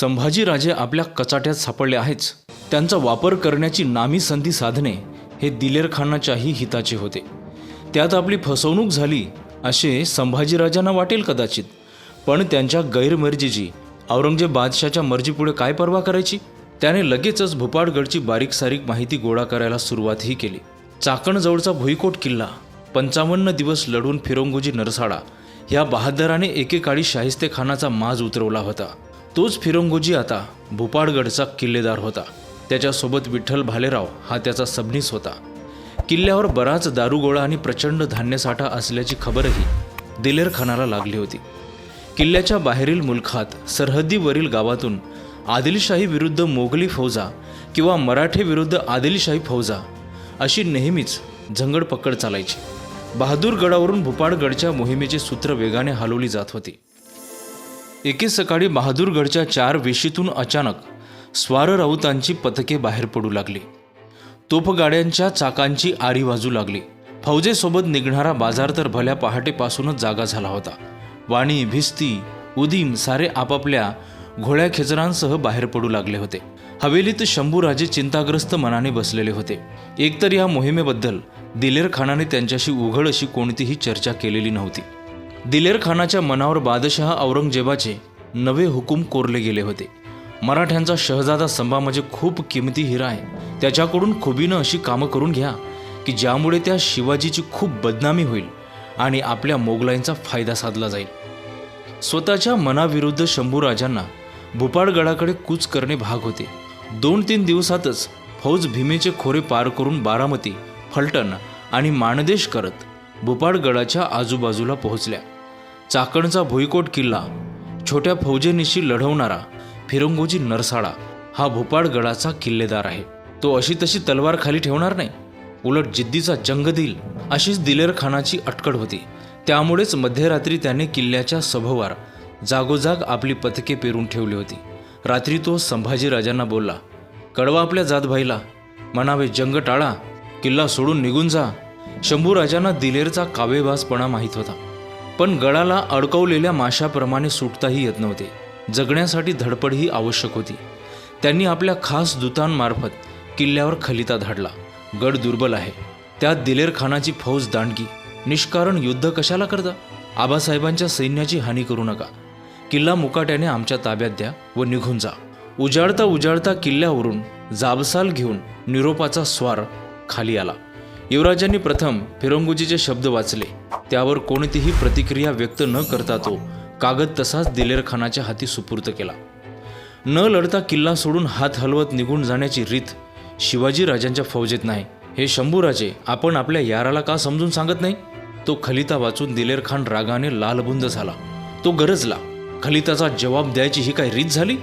संभाजीराजे आपल्या कचाट्यात सापडले आहेच. त्यांचा वापर करण्याची नामी संधी साधणे हे दिलेर खानाच्याही हिताचे होते. त्यात आपली फसवणूक झाली असे संभाजीराजांना वाटेल कदाचित. पण त्यांच्या गैरमर्जीची औरंगजेब बादशाच्या मर्जीपुढे काय पर्वा करायची? त्याने लगेचच भोपाळगडची बारीक सारीक माहिती गोळा करायला सुरुवातही केली. चाकणजवळचा भुईकोट किल्ला पंचावन्न दिवस लढून फिरंगोजी नरसाडा ह्या बहादराने एकेकाळी शाहिस्ते खानाचा माज उतरवला होता. तोच फिरंगोजी आता भोपाळगडचा किल्लेदार होता. त्याच्यासोबत विठ्ठल भालेराव हा त्याचा सबनीस होता. किल्ल्यावर बराच दारुगोळा आणि प्रचंड धान्यसाठा असल्याची खबरही दिलेर खानाला लागली होती. किल्ल्याच्या बाहेरील मुलखात सरहद्दीवरील गावातून आदिलशाही विरुद्ध मोगली फौजा किंवा मराठे विरुद्ध आदिलशाही फौजा अशी नेहमीच झंगडपकड चालायची. बहादूरगडावरून भोपाळगडच्या मोहिमेची सूत्र वेगाने हलवली जात होती. एके सकाळी बहादूरगडच्या चार वेशीतून अचानक स्वार राऊतांची पथके बाहेर पडू लागली. तोफगाड्यांच्या चाकांची आरी वाजू लागली. फौजेसोबत निघणारा बाजार तर भल्या पहाटेपासूनच जागा झाला होता. वाणी भिस्ती उदीम सारे आपापल्या घोड्या खेचरांसह बाहेर पडू लागले होते. हवेलीत शंभूराजे चिंताग्रस्त मनाने बसलेले होते. एकतर या मोहिमेबद्दल दिलेर खानाने त्यांच्याशी उघड अशी कोणतीही चर्चा केलेली नव्हती. दिलेर खानाच्या मनावर बादशहा औरंगजेबाचे नवे हुकूम कोरले गेले होते. मराठ्यांचा शहजादा संभा म्हणजे खूप किमती हिरा आहे. त्याच्याकडून खुबीनं अशी कामं करून घ्या की ज्यामुळे त्या शिवाजीची खूप बदनामी होईल आणि आपल्या मोगलांचा फायदा साधला जाईल. स्वतःच्या मनाविरुद्ध शंभूराजांना भोपाळगडाकडे कूच करणे भाग होते. दोन तीन दिवसातच फौज भीमेचे खोरे पार करून बारामती फलटण आणि माणदेश करत भोपाळगडाच्या आजूबाजूला पोहोचल्या. चाकणचा भुईकोट किल्ला छोट्या फौजेनिशी लढवणारा फिरंगोजी नरसाळा हा भोपाळगडाचा किल्लेदार आहे. तो अशी तशी तलवार खाली ठेवणार नाही. उलट जिद्दीचा जंग देईल अशीच दिलेर खानाची अटकड होती. त्यामुळेच मध्यरात्री त्याने किल्ल्याच्या सभोवार जागोजाग आपली पथके पेरून ठेवली होती. रात्री तो संभाजीराजांना बोलला कळवा आपल्या जातभाईला म्हणावे जंग टाळा. किल्ला सोडून निघून जा. शंभूराजांना दिलेरचा कावेबाजपणा माहीत होता. पण गळाला अडकवलेल्या माशाप्रमाणे सुटताही येत नव्हते. जगण्यासाठी धडपडही आवश्यक होती. त्यांनी आपल्या खास दूतांमार्फत किल्ल्यावर खलिता धाडला. गड दुर्बल आहे. त्यात दिलेर खानाची फौज दांडगी. निष्कारण युद्ध कशाला करता? आबासाहेबांच्या सैन्याची हानी करू नका. किल्ला मुकाट्याने आमच्या ताब्यात द्या व निघून जा. उजाडता उजाडता किल्ल्यावरून जाबसाल घेऊन निरोपाचा स्वार खाली आला. युवराजांनी प्रथम फिरंगुजीचे शब्द वाचले. त्यावर कोणतीही प्रतिक्रिया व्यक्त न करता तो कागद तसाच दिलेरखानाच्या हाती सुपूर्त केला. न लढता किल्ला सोडून हात हलवत निघून जाण्याची रीत शिवाजी राजांच्या फौजेत नाही. हे शंभूराजे आपण आपल्या याराला का समजून सांगत नाही? तो खलिता वाचून दिलेरखान रागाने लालबुंद झाला. तो गरजला. खलिताचा जवाब द्यायची ही काय रीत झाली?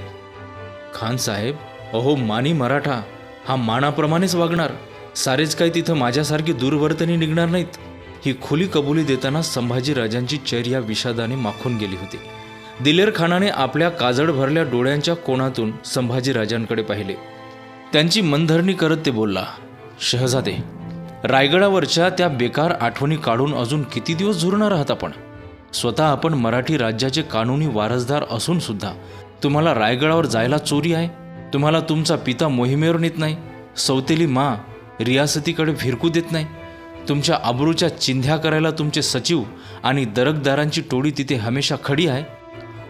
खान साहेब अहो मानी मराठा हा मानाप्रमाणेच वागणार. सारेच काय तिथं माझ्यासारखी दुर्वर्तनी निघणार नाहीत. ही खुली कबुली देताना संभाजीराजांची चर्या विषादाने माखून गेली होती. दिलेर खानाने आपल्या काजळ भरल्या डोळ्यांच्या कोणातून संभाजीराजांकडे पाहिले. त्यांची मनधरणी करत ते बोलला शहजादे रायगडावरच्या त्या बेकार आठवणी काढून अजून किती दिवस झुरणार आहात आपण? स्वतः आपण मराठी राज्याचे कानूनी वारसदार असून सुद्धा तुम्हाला रायगडावर जायला चोरी आहे? तुम्हाला तुमचा पिता मोहिमेवर नेत नाही? सौतेली मा रियासतीकडे फिरकू देत नाही. तुमच्या आबरूच्या चिंध्या करायला तुमचे सचिव आणि दरकदारांची टोळी तिथे हमेशा खडी आहे.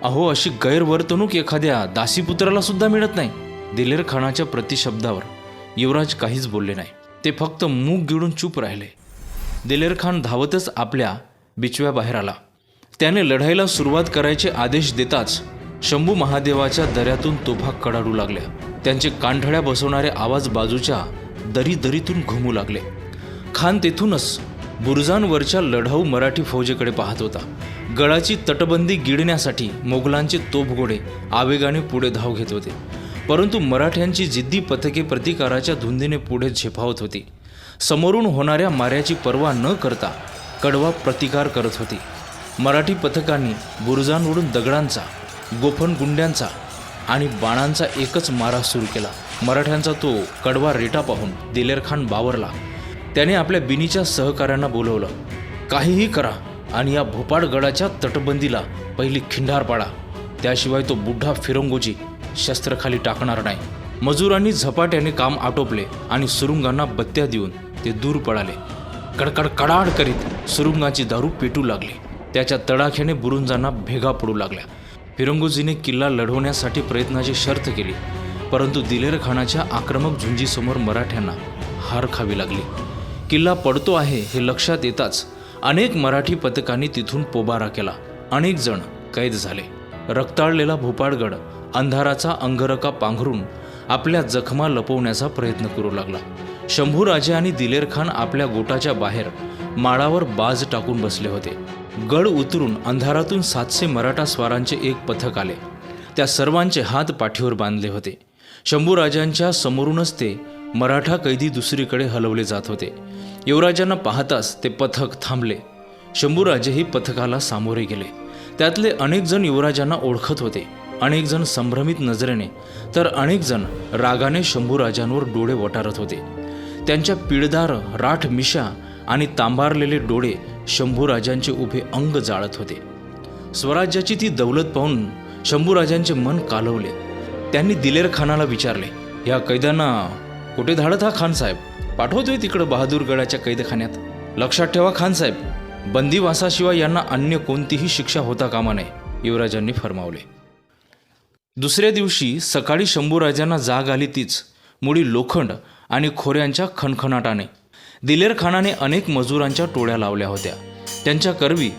अहो अशी गैरवर्तणूक एखाद्या दासीपुत्राला सुद्धा मिळत नाही दिलेर खानाच्या प्रतिशब्दावर. युवराज काहीच बोलले नाही. ते फक्त मूग गिळून चूप राहिले. दिलेर खान धावतच आपल्या बिचव्याबाहेर आला. त्याने लढाईला सुरुवात करायचे आदेश देताच शंभू महादेवाच्या दऱ्यातून तोफा कडाडू लागल्या. त्यांचे कानठळ्या बसवणारे आवाज बाजूच्या दरी दरीतून घुमू लागले. खान तेथूनच बुरुजांवरच्या लढाऊ मराठी फौजेकडे पाहत होता. गडाची तटबंदी गिळण्यासाठी मोगलांचे तोफगोडे आवेगाने पुढे धाव घेत होते. परंतु मराठ्यांची जिद्दी पथके प्रतिकाराच्या धुंदीने पुढे झेपावत होती. समोरून होणाऱ्या माऱ्याची पर्वा न करता कडवा प्रतिकार करत होती. मराठी पथकांनी बुरुजांवरून दगडांचा गोफण गुंड्यांचा आणि बाणांचा एकच मारा सुरू केला. मराठ्यांचा तो कडवा रेटा पाहून दिलेरखान बावरला. त्याने आपल्या बिनीच्या सहकाऱ्यांना बोलवलं काहीही करा आणि या भोपाळगडाच्या तटबंदीला पहिली खिंडार पाडा. त्याशिवाय तो बुड्ढा फिरंगोजी शस्त्रखाली टाकणार नाही. मजुरांनी झपाट्याने काम आटोपले आणि सुरुंगांना बत्त्या देऊन ते दूर पळाले. कडकड कडाड करीत सुरुंगाची दारू पेटू लागली. त्याच्या तडाख्याने बुरुंजांना भेगा पडू लागल्या. फिरंगोजीने किल्ला लढवण्यासाठी प्रयत्नाची शर्त केली. परंतु दिलेर खानाच्या आक्रमक झुंजीसमोर मराठ्यांना हार खावी लागली. किल्ला पडतो आहे हे लक्षात येताच अनेक मराठी पथकांनी तिथून पोबारा केला. अनेक जण कैद झाले. रक्ताळलेला भोपाळगड अंधाराचा अंगरका पांघरून आपल्या जखमा लपवण्याचा प्रयत्न करू लागला. शंभूराजे आणि दिलेर खान आपल्या गोटाच्या बाहेर माळावर बाज टाकून बसले होते. गड उतरून अंधारातून सातशे मराठा स्वारांचे एक पथक आले. त्या सर्वांचे हात पाठीवर बांधले होते. शंभूराजांच्या समोरूनच ते मराठा कैदी दुसरीकडे हलवले जात होते. युवराजांना पाहताच ते पथक थांबले. शंभूराजेही पथकाला सामोरे गेले. त्यातले अनेक जण युवराजांना ओळखत होते. अनेक जण संभ्रमित नजरेने तर अनेक जण रागाने शंभूराजांवर डोळे वटारत होते. त्यांच्या पिळदार राठ मिशा आणि तांबारलेले डोळे शंभूराजांचे उभे अंग जाळत होते. स्वराज्याची ती दौलत पाहून शंभूराजांचे मन कालवले. त्यांनी दिलेर खानाला विचारले या कैद्यांना कुठे धाडत हा खान साहेब? पाठवतोय तिकडं बहादूरगडाच्या कैदखान्यात. लक्षात ठेवा खान साहेब यांना अन्य कोणतीही शिक्षा होता कामा नये युवराजांनी फरमावले. दुसऱ्या दिवशी सकाळी शंभूराजांना जाग आली तीच मुळी लोखंड आणि खोऱ्यांच्या खणखणाटाने. दिलेर खानाने अनेक मजुरांच्या टोळ्या लावल्या होत्या. त्यांच्या करवी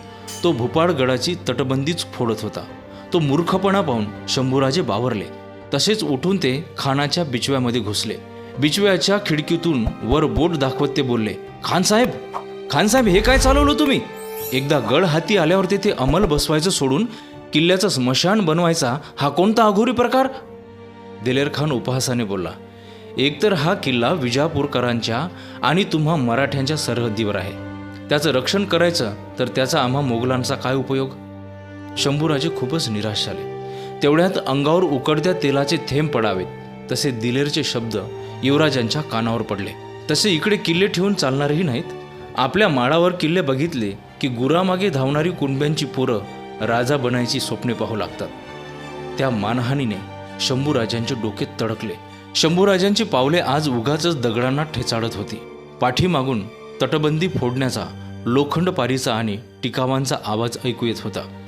तो भुपाळगडाची तटबंदीच फोडत होता. तो मूर्खपणा पाहून शंभूराजे बावरले. तसेच उठून ते खानाच्या बिचव्यामध्ये घुसले. बिचव्याच्या खिडकीतून वर बोट दाखवत ते बोलले खानसाहेब खानसाहेब हे काय चालवलं तुम्ही? एकदा गड हाती आल्यावर ते अंमल बसवायचं सोडून किल्ल्याचं स्मशान बनवायचा हा कोणता अघोरी प्रकार? दिलेर खान उपहासाने बोलला एकतर हा किल्ला विजापूरकरांच्या आणि तुम्हा मराठ्यांच्या सरहद्दीवर आहे. त्याचं रक्षण करायचं तर त्याचा आम्हा मोगलांचा काय उपयोग? शंभूराजे खूपच निराश झाले. तेवढ्यात अंगावर उकडत्या तेलाचे थेंब पडावेत. तसे दिलेरचे शब्द युवराजांच्या कानावर पडले. तसे इकडे किल्ले ठेवून चालणारही नाहीत. आपल्या माळावर किल्ले बघितले की गुरामागे धावणारी कुणब्यांची पोरं राजा बनायची स्वप्ने पाहू लागतात. त्या मानहानीने शंभूराजांचे डोके तडकले. शंभूराजांची पावले आज उगाचच दगडांना ठेचाडत होती. पाठीमागून तटबंदी फोडण्याचा लोखंड पारीचा आणि टिकावांचा आवाज ऐकू येत होता.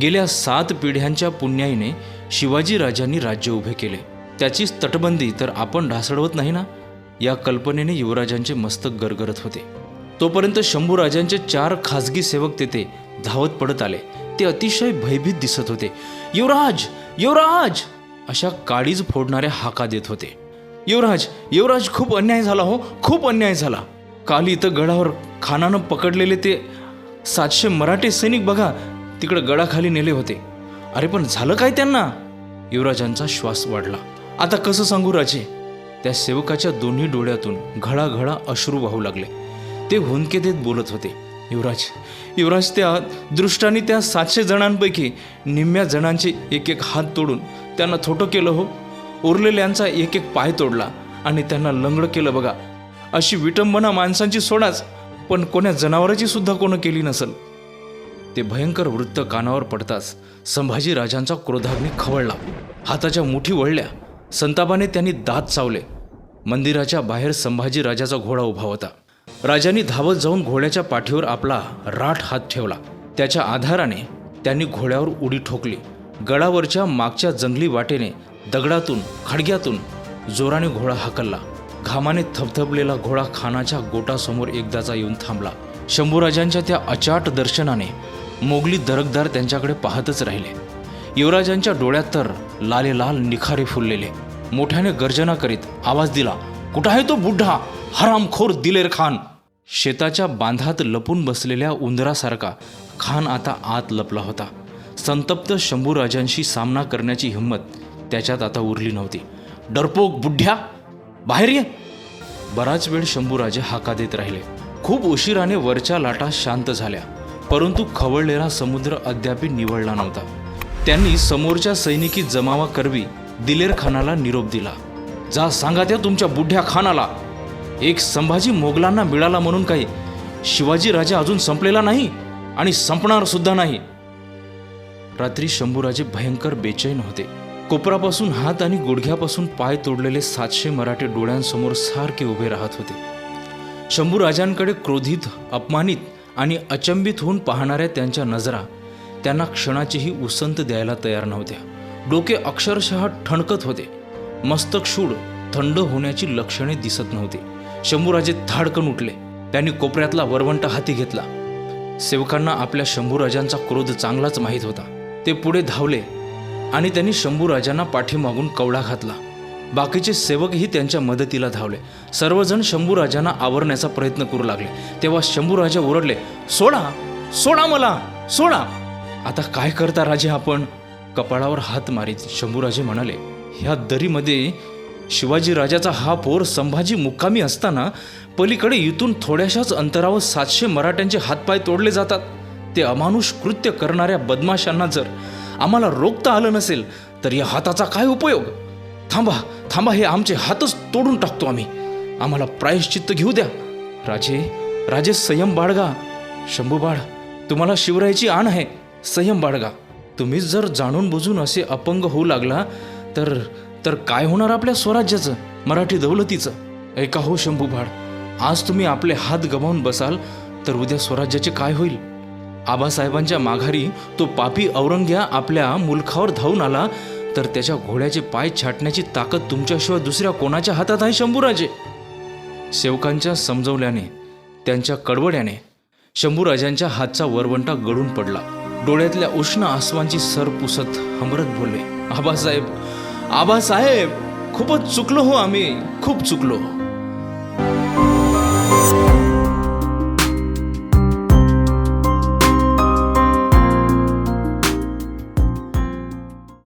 गेल्या सात पिढ्यांच्या पुण्याईने शिवाजी राजांनी राज्य उभे केले. त्याचीच तटबंदी तर आपण ढासळवत नाही ना? या कल्पनेने युवराजांचे मस्तक गरगरत होते. तोपर्यंत शंभूराजांचे चार खासगी सेवक तेथे धावत पडत आले. ते अतिशय भयभीत दिसत होते. युवराज! युवराज! अशा काळीज फोडणाऱ्या हाका देत होते. युवराज! युवराज खूप अन्याय झाला हो! खूप अन्याय झाला! काल इथं गडावर खानानं पकडलेले ते सातशे मराठी सैनिक बघा तिकडं गडाखाली नेले होते. अरे पण झालं काय त्यांना? युवराजांचा श्वास वाढला. आता कसं सांगू राजे? त्या सेवकाच्या दोन्ही डोळ्यातून घळाघळा अश्रू वाहू लागले. ते हुंदके देत बोलत होते युवराज युवराज त्या दृष्टाने त्या सातशे जणांपैकी निम्म्या जणांचे एक एक हात तोडून त्यांना थोटं केलं हो. उरलेल्यांचा एक एक पाय तोडला आणि त्यांना लंगडं केलं बघा. अशी विटंबना माणसांची सोडाच पण कोण्या जनावराची सुद्धा कोणं केली नसल? ते भयंकर वृत्त कानावर पडताच संभाजी राजांचा क्रोधाग्नी खवळला. हाताच्या मुठी वळल्या. संतापाने त्यांनी दात चावले. मंदिराच्या बाहेर संभाजी राजाचा घोडा उभा होता. राजांनी धावत जाऊन घोड्याच्या पाठीवर आपला राठ हात ठेवला. त्याच्या आधाराने त्यांनी घोड्यावर उडी ठोकली. गडावरच्या मागच्या जंगली वाटेने दगडातून खडग्यातून जोराने घोडा हाकलला. घामाने थपथपलेला घोडा खानाच्या गोटासमोर एकदाचा येऊन थांबला. शंभूराजांच्या त्या अचाट दर्शनाने मोगली दरकदार त्यांच्याकडे पाहतच राहिले. युवराजांच्या डोळ्यात तर लाले लाल निखारे फुललेले. मोठ्याने गर्जना करीत आवाज दिला कुठं आहे तो बुड्ढा हरामखोर दिलेर खान. शेताच्या बांधात लपून बसलेल्या उंदरासारखा खान आता आत लपला होता. संतप्त शंभूराजांशी सामना करण्याची हिंमत त्याच्यात आता उरली नव्हती. डरपोक बुड्ढ्या बाहेर ये. बराच वेळ शंभूराजे हाका देत राहिले. खूप उशिराने वरच्या लाटा शांत झाल्या. परंतु खवळलेला समुद्र अद्यापी निवळला नव्हता. त्यांनी समोरच्या सैनिकी जमावा करवी दिलेर खानाला निरोप दिला. जा सांगा त्या तुमच्या बुढ्या खानाला. एक संभाजी मोगलांना मिळाला म्हणून काही शिवाजी राजा अजून संपलेला नाही आणि संपणार सुद्धा नाही. रात्री शंभूराजे भयंकर बेचैन होते. कोपरापासून हात आणि गुडघ्यापासून पाय तोडलेले सातशे मराठे डोळ्यांसमोर सारखे उभे राहत होते. शंभूराजांकडे क्रोधित अपमानित आणि अचंबित होऊन पाहणाऱ्या त्यांच्या नजरा त्यांना क्षणाचीही उसंत द्यायला तयार नव्हत्या. डोके अक्षरशः ठणकत होते. मस्तक शूड थंड होण्याची लक्षणे दिसत नव्हती. शंभूराजे धाडकन उठले. त्यांनी कोपऱ्यातला वरवंट हाती घेतला. सेवकांना आपल्या शंभूराजांचा क्रोध चांगलाच माहीत होता. ते पुढे धावले आणि त्यांनी शंभूराजांना पाठीमागून कवडा घातला. बाकीचे सेवकही त्यांच्या मदतीला धावले. सर्वजण शंभूराजांना आवरण्याचा प्रयत्न करू लागले. तेव्हा शंभूराजा ओरडले सोडा सोडा मला सोडा. आता काय करता राजे आपण? कपाळावर हात मारीत शंभूराजे म्हणाले ह्या दरीमध्ये शिवाजी राजाचा हा पोर संभाजी मुक्कामी असताना पलीकडे इथून थोड्याशाच अंतरावर सातशे मराठ्यांचे हातपाय तोडले जातात. ते अमानुष कृत्य करणाऱ्या बदमाशांना जर आम्हाला रोखता आलं नसेल तर या हाताचा काय उपयोग? थांबा थांबा हे आमचे हातच तोडून टाकतो आम्ही. आम्हाला प्रायश्चित्त घेऊ द्या. राजे राजे संयम बाळगा. शंभूबाळ तुम्हाला शिवरायाची आण आहे. संयम बाळगा. तुम्हीच जर जाणून बुजून असे अपंग होऊ लागला तर तर काय होणार आपल्या स्वराज्याचं मराठी दौलतीचं? ऐका हो शंभूबाळ आज तुम्ही आपले हात गमावून बसाल तर उद्या स्वराज्याचे काय होईल? आबासाहेबांच्या माघारी तो पापी औरंग्या आपल्या मुलखावर धावून आला तर त्याच्या घोड्याचे पाय छाटण्याची ताकद तुमच्याशिवाय दुसऱ्या कोणाच्या हातात आहे शंभूराजे? सेवकांच्या समजवल्याने त्यांच्या कडवड्याने शंभूराजांच्या हातचा वरवंटा गळून पडला. डोळ्यातल्या उष्ण आसवांची सर पुसत हमरत बोलले आबासाहेब आबासाहेब खूपच चुकलो हो आम्ही खूप चुकलो.